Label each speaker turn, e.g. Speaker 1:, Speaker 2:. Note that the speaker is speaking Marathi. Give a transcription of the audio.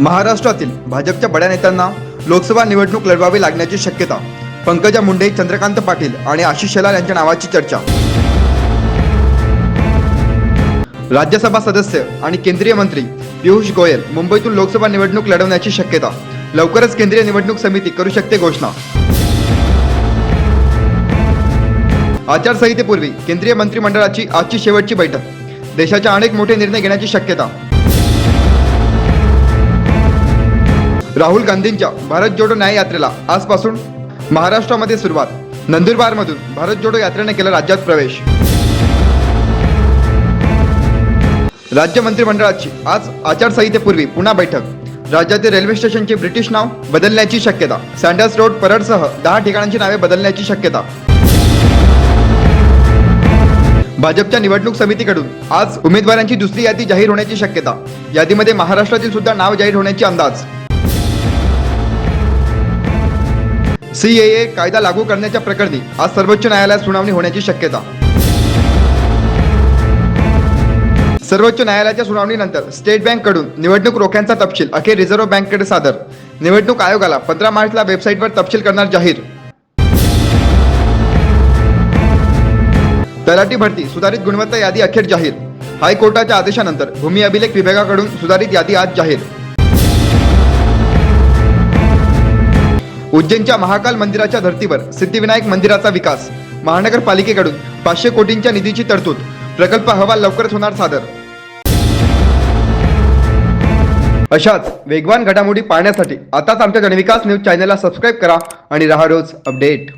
Speaker 1: महाराष्ट्रातील भाजपच्या बड्या नेत्यांना लोकसभा निवडणूक लढवावी लागण्याची शक्यता. पंकजा मुंडे चंद्रकांत पाटील आणि आशिष शेलार यांच्या नावाची चर्चा. राज्यसभा सदस्य आणि केंद्रीय मंत्री पियुष गोयल मुंबईतून लोकसभा निवडणूक लढवण्याची शक्यता. लवकरच केंद्रीय निवडणूक समिती करू शकते घोषणा. आचारसंहितेपूर्वी केंद्रीय मंत्रिमंडळाची आजची शेवटची बैठक. देशाच्या अनेक मोठे निर्णय घेण्याची शक्यता. राहुल गांधींच्या भारत जोडो न्याय यात्रेला आजपासून महाराष्ट्रामध्ये सुरुवात. नंदुरबारमधून भारत जोडो यात्रेने केला राज्यात प्रवेश. राज्य मंत्रिमंडळाची आज आचारसंहितेपूर्वी पुन्हा बैठक. राज्यातील रेल्वे स्टेशनचे ब्रिटिश नाव बदलण्याची शक्यता. सँडर्स रोड परडसह दहा ठिकाणांची नावे बदलण्याची शक्यता. भाजपच्या निवडणूक समितीकडून आज उमेदवारांची दुसरी यादी जाहीर होण्याची शक्यता. यादीमध्ये महाराष्ट्रातील सुद्धा नाव जाहीर होण्याची अंदाज. सीएए कायदा लागू करण्याच्या प्रकरणी आज सर्वोच्च न्यायालयात सुनावणी होण्याची शक्यता. सर्वोच्च न्यायालयाच्या सुनावणीनंतर स्टेट बँककडून निवडणूक रोख्यांचा तपशील अखेर रिझर्व्ह बँकेकडे सादर. निवडणूक आयोगाला पंधरा मार्चला वेबसाईटवर तपशील करणार जाहीर. तलाठी भरती सुधारित गुणवत्ता यादी अखेर जाहीर. हायकोर्टाच्या आदेशानंतर भूमी अभिलेख विभागाकडून सुधारित यादी आज जाहीर. उज्जैनच्या महाकाल मंदिराच्या धर्तीवर सिद्धिविनायक मंदिराचा विकास. महानगरपालिकेकडून पाचशे कोटींच्या निधीची तरतूद. प्रकल्प अहवाल लवकरच होणार सादर. अशाच वेगवान घडामोडी पाहण्यासाठी आताच आमच्या जनविकास न्यूज चॅनलला सबस्क्राईब करा आणि राहा रोज अपडेट.